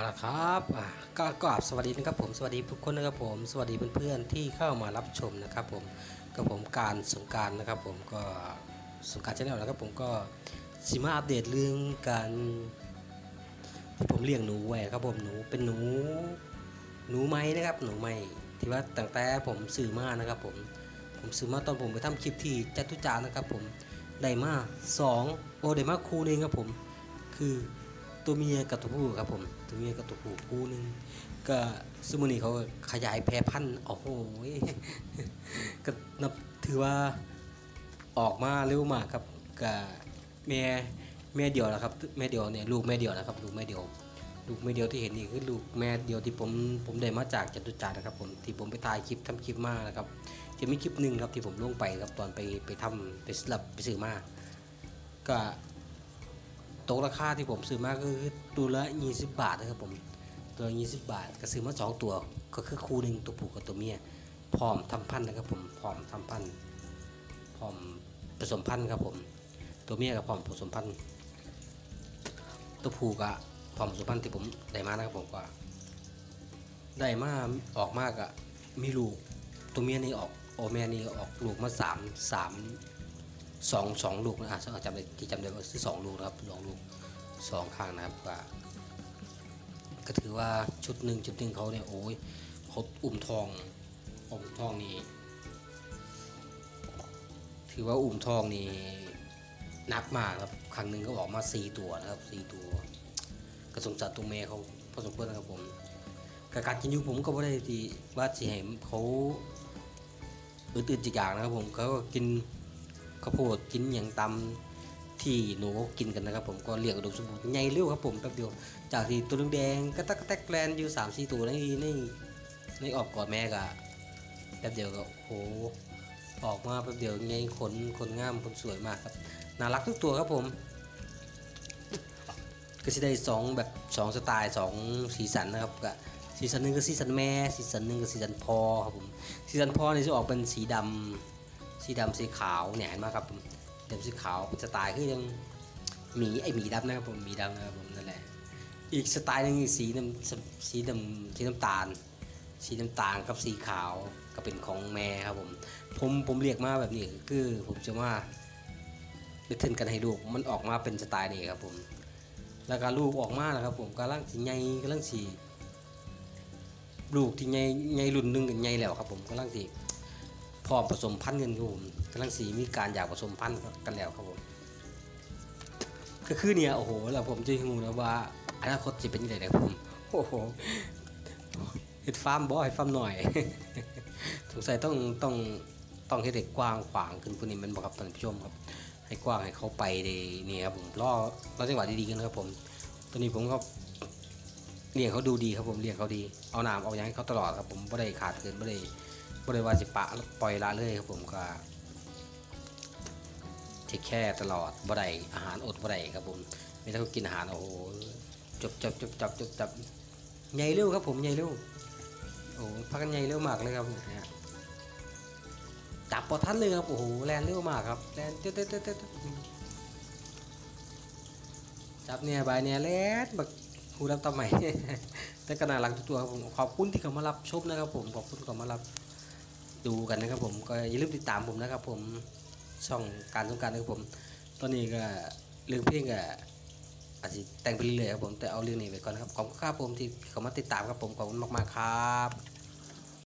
เอาละครับก็กราบสวัสดีนะครับผมสวัสดีทุกคนนะครับผมสวัสดีเพื่อนๆที่เข้ามารับชมนะครับผมกับผมการสงการนะครับผมก็สงการชาแนลนะครับผมก็สิมาอัปเดตเรื่องการที่ผมเลี้ยงหนูไว้ครับผมหนูเป็นหนูหนูไม้นะครับหนูไม้ที่ว่าตั้งแต่ผมซื้อมานะครับผมผมซื้อมาตอนผมไปทำคลิปที่จตุจารนะครับผมได้มาสองโอได้มาคูนึงครับผมคือ ตัวเมียกับตัวผู้ครับผมตัวเมียกับตัวผู้คู่หนึ่งก็สมันนี้เขาขยายแพร่พันธุ์โอ้โหก็นับถือว่าออกมาเร็วมากครับกับแม่แม่เดียวนะครับแม่เดียวเนี่ยลูกแม่เดียวนะครับลูกแม่เดียว ลูกแม่เดียวที่เห็นนี่คือลูกแม่เดียวที่ผมผมได้มาจากจตุจักรนะครับ ผมที่ผมไปถ่ายคลิปทำคลิปมานะครับจะมีคลิปหนึ่งครับที่ผมลงไปครับตอนไปไปทำไปสลับไปซื้อมาก็ ตกราคาที่ผมซื้อมาก็คือตัวละ 20 บาทนะครับผมตัวละ20 บาทก็ซื้อมาสองตัวก็คือคู่หนึ่งตัวผู้กับตัวเมียพร้อมทำพันธุ์นะครับผมพร้อมทำพันธุ์พร้อมผสมพันธุ์ครับผมตัวเมียกับพร้อมผสมพันธุ์ตัวผู้ก็พร้อมผสมพันธุ์ที่ผมได้มานะครับผมก็ได้มาออกมากอะมีลูกตัวเมียนี่ออกโอแม่นี่ออกลูกมาสามสาม สองสองลูกนะอะจำได้ที่จำได้ว่าคือสองลูกนะครับสองลูกสองข้างนะครับก็ก็ถือว่าชุดหนึ่งชุดหนึ่งเขาเนี่ยโอ้ยเขาอุ่มทองอุ่มทองนี่ถือว่าอุ่มทองนี่หนักมากครับครั้งหนึ่งก็ออกมาสี่ตัวนะครับสี่ตัว กระสงสารตัวแม่เขาพอสมควรนะครับผมกับการกินอยูผมก็ไม่ได้ที่ว่าสิให้เขาอื่นๆจิกอย่างนะครับผมเขาก็กิน ข้าวโพดกินอย่างตำที่หนูกินกันนะครับ ผมก็เลี้ยงอุดมสมบูรณ์ใหญ่เร็วครับผมแป๊บเดียวจากที่ตัวแดงก็ตักกะแตกแกลนอยู่สามสี่ตัวในในในออกกอดแม่กะแป๊บเดียวก็โอ้โหออกมาแป๊บเดียวใหญ่ขนขนงามขนสวยมากครับน่ารักทุกตัวครับผมก็สิได้สองแบบสองสไตล์สองสีสันนะครับก็สีสันหนึ่งก็สีสันแม่สีสันหนึ่งก็สีสันพอครับผมสีสันพอนี่จะออกเป็นสีดำ สีดำสีขาวเนี่ยเห็นไหมครับผมดำสีขาวสไตล์คือยังหมีไอหมีดำนะครับผมหมีดำนะครับผมนั่นแหละอีกสไตล์หนึงสีน้ำสีดำสีน้ำตาล สีน้ำตาลกับสีขาวก็เป็นของแม่ครับผมผมผมเรียกมาแบบนี้คือผมจะว่าไปเทนกันให้ลูกมันออกมาเป็นสไตล์นี้ครับผมแล้วก็ลูกออกมานะครับผมกำลังสีใหญ่กำลังสีลูกที่ใหญ่ใหญ่รุ่นหนึงกันใหญ่แล้วครับผมกำลังสี พร้อมผสมพันธุ์กันครับผมกำลังสีมีการอยากผสมพันธุ์กันแล้วครับผมก็คือเนี่ยโอ้โหแล้วผมจะงูนะว่าอนาคตจะเป็นยังไงนะครับผมโอ้โหเห็ดฟาร์มบ่เห็ดฟาร์มหน่อยสงสัยต้องต้องต้องให้เด็กกว้างขวางขึ้นพวกนี้มันบอกครับท่านผู้ชมครับ ให้กว้างให้เขาไปในนี่ครับผมรอรอจังหวะดีๆกันครับผมตอนนี้ผมก็เลี้ยงเขาดูดีครับผมเลี้ยงเขาดีเอาน้ำเอาอย่างให้เขาตลอดครับผมไม่ได้ขาดเกินไม่ได้ บริวารสิปะปล่อยละเลยครับผมก็เทคแค่ตลอดบ่ได้อาหารอดบ่ได้ครับผมไม่ต้องกินอาหารโอ้โหจบจบจบจบจบจบใหญ่เร็วครับผมใหญ่เร็วโอ้โพักกันใหญ่เร็วมากเลยครับเนี่ยจับปอทันเลยครับโอ้โหแลนเร็วมากครับแลนเต๊ดเต๊ดเต๊ดเต๊ดจับเนี่ยบายเนี่ยแลนบักคูรับตำใหม่แต่ก็น่ารักทุกตัวครับผมขอบคุณที่เขามารับชมนะครับผมขอบคุณที่เขามารับ ดูกันนะครับผมก็อย่าลืมติดตามผมนะครับผมช่องการสงการนะครับผม ตอนนี้ก็เรื่องเพลงก็อาจจะแต่งไปเรื่อยๆครับผมแต่เอาเรื่องนี้ไว้ก่อนนะครับขอบคุณครับผมที่เขามาติดตามครับผมขอบคุณมากๆครับ